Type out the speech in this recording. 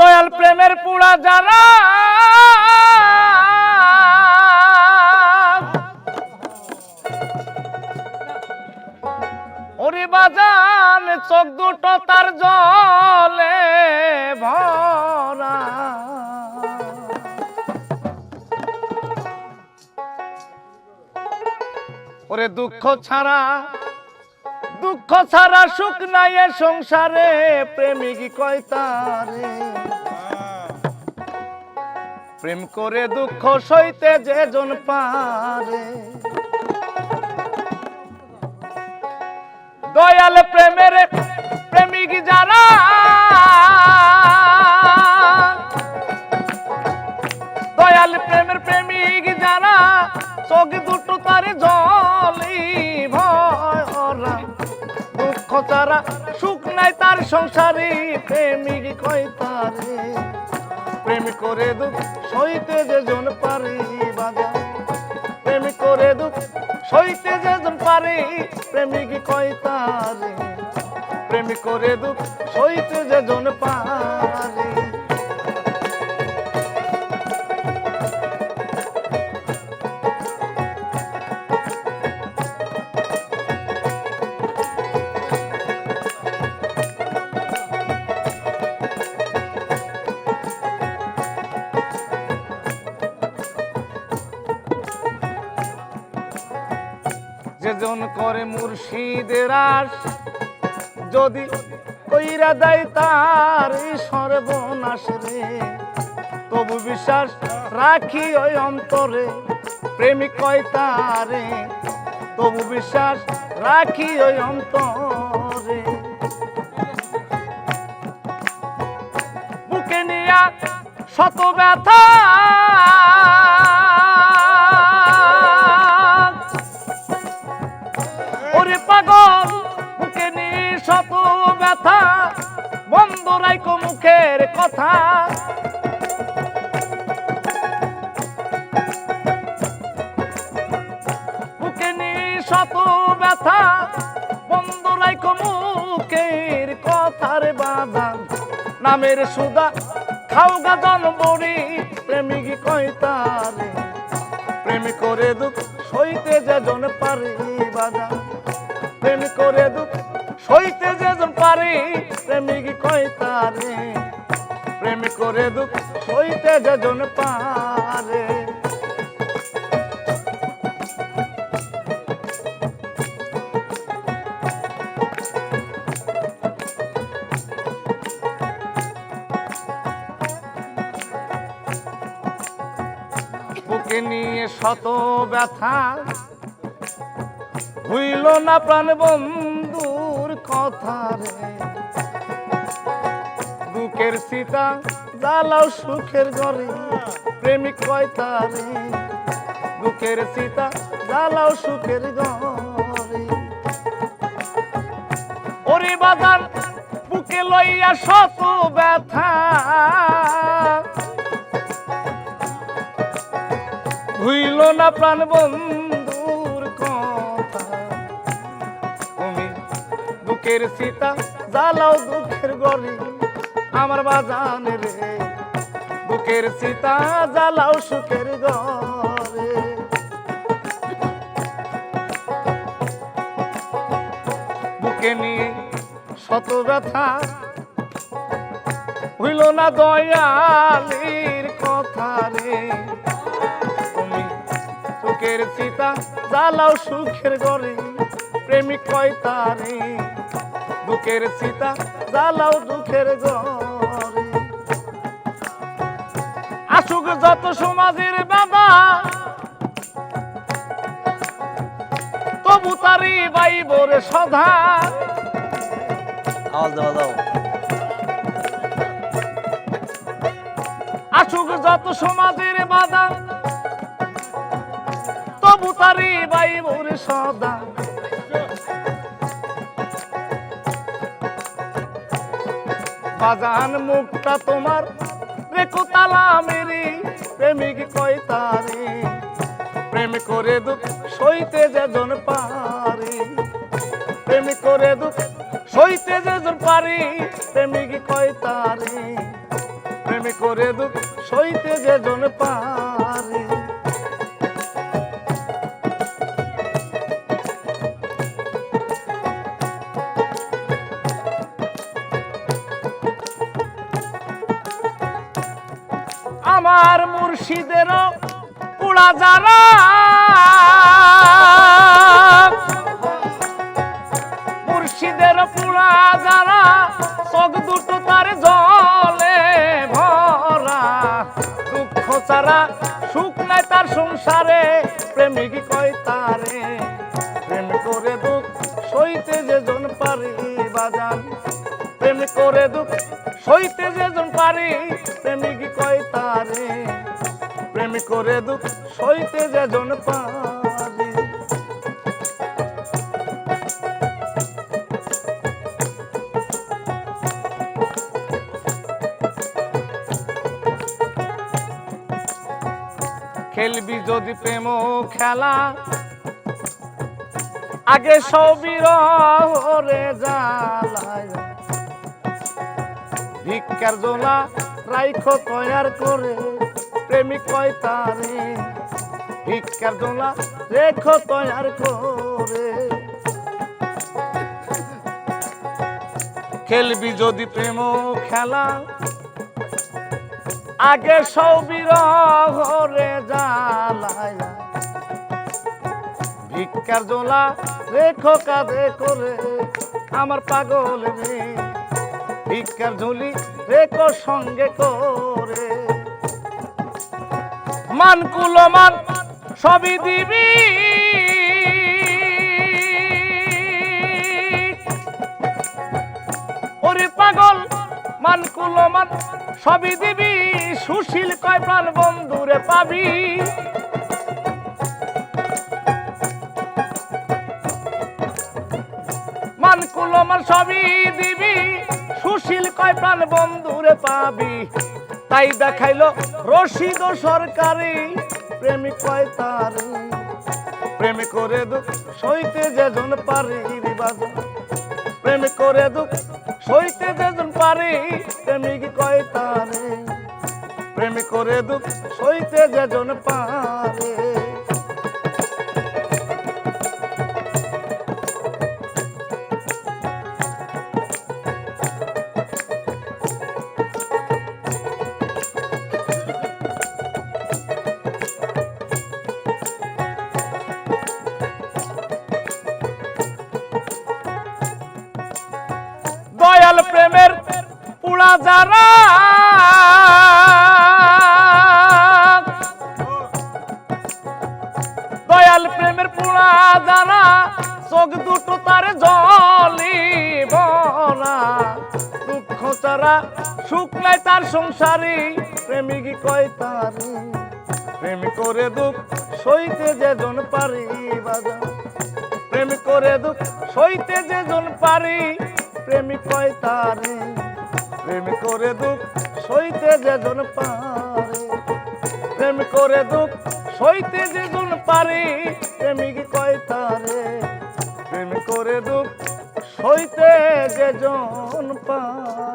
দয়াল প্রেমের পুরা যারা ওরে বাজান চোখ দুটো তার জলে ভরা। ওরে দুঃখ ছাড়া দুঃখ ছাড়া সুখ নাই সংসারে, প্রেমিক কয় তারে? প্রেম করে দুঃখ সইতে যে জন পারে। দয়াল প্রেমের প্রেমিক যারা, দয়াল প্রেমের প্রেমিক যারা, চোখ দুটো তার জলি ভরা। দুঃখ তারা সুখ নাই তার সংসারে প্রেমিক কয় তারে। প্রেম করে দুঃখ, সইতে যে জন পারে বাজা প্রেম করে দুঃখ, সইতে যে জন পারে প্রেমিক কয় তারে প্রেম করে দুঃখ, সইতে যে জন পারে। যেজন করে মুর্শিদের আস যদি কইরা দেয় তার সর্বনাশ রে। তবু বিশ্বাস রাখি ওই অন্তরে, প্রেমিক কয় তারে। তবু বিশ্বাস রাখি ওই অন্তরে। বুকে নিয়া শত ব্যথা শত ব্যথা বন্ধ রাইকো মুখের কথা। বুকে নি শত ব্যথা বন্ধ রাইকো মুখের কথার বাদান নামের সুদা খাও গাজন বড়ি প্রেমিক কয় তারে। প্রেম করে দুঃখ সইতে যেজন পারে বাজা প্রেম করে দুঃখ সইতে যেজন পারে, প্রেমিক কয় তারে। প্রেম করে দুঃখ সইতে যেজন পারে। নিয়ে শত ব্যথা, হইল না প্রাণ বন্ধুর কথা রে। দুঃখের সীতা, জ্বালাও সুখের ঘরে, প্রেমিক কয় তারে। দুঃখের সীতা, জ্বালাও সুখের ঘরে। ওরে বাজান, বুকে লইয়া শত ব্যথা। ভুইল না প্রাণ বন্ধুর দুঃখের সীতা, জ্বালাও দুঃখের গরি আমার বাজান রে। বুকের সীতা, জ্বালাও সুখের ঘরে বুকে নিয়ে শত ব্যথা, হইল না দয়ালির কথা রে। তুমি সুখের সীতা, জ্বালাও সুখের ঘরে প্রেমিক কয় তারে। দুঃখের সীতা জ্বালাও দুঃখের ঘরে। আসুক যত সমাজের বাবা তবু তারি বাইবরে সধা। আওয়াজ দাও দাও। আসুক যত সমাজের বাধা তবু তারি বাইবরে সদা বাজান মুখটা তোমার। রেখো তালা মেরি, প্রেমিক কয় তারে। প্রেম করে দুঃখ সইতে যেজন পারে। প্রেম করে দুঃখ সইতে যেজন পারি, প্রেমিক কয় তারে। করে দুঃখ সইতে যে জন পারে। আমার মুর্শিদেরও কুড়া যারা। মুর্শিদের পুরা যারা চোখ দুটো তার জলে ভরা। দুঃখ ছাড়া সুখ নাই তার সংসারে, প্রেমিক পারি, প্রেমিক কয় তারে। প্রেম করে দুঃখ সইতে যে জন পারি। খেলবি যদি প্রেম খেলা, আগে সবির রে জ্বালায়। ভিক্ষার জোলা রাইখ তৈয়ার করে প্রেমিক কয় তারে। ভিক্ষার জোলা রেখ তৈয়ার করে। খেলবি যদি প্রেম খেলা, আগে সবির ঘরে জ্বালায়। ভিক্ষার জোলা রেখো কাঁধে করে, আমার পাগল রে ভিক্ষার ঝুলি রেখো সঙ্গে করে। মান কুলমান সবই দিবি। ওরে পাগল, মান কুলমান সবই দিবি। সুশীল কয় প্রাণ বন্ধুরে পাবি। মান কুলমান সবই দিবি। সুশীল কয়, প্রাণ বন্ধুরে পাবি? তাই দেখাইলো রশিদ সরকারি। প্রেমিক কয়, তারে প্রেম করে দুঃখ সইতে যেজন পারি বাজা। প্রেম করে দুঃখ সইতে যেজন পারি, প্রেমিক কয়, তারে প্রেম করে দুঃখ সইতে যেজন পারে। প্রেমের পুরা যারা। দয়াল প্রেমের পুরা যারা, চোখ দুটো তার জলি ভরা দুঃখ তারা সুখ তার সংসারে, প্রেমিক কয় তারে। প্রেম করে দুঃখ সইতে যে জন পারি বাজা প্রেম করে দুঃখ সইতে যে জন পারি প্রেমিক কয় তারে, প্রেম করে দুঃখ সইতে যে জন পারে। প্রেম করে দুঃখ সইতে যে জন পারে প্রেমিক কয় তারে, প্রেম করে দুঃখ সইতে যে জন পারে।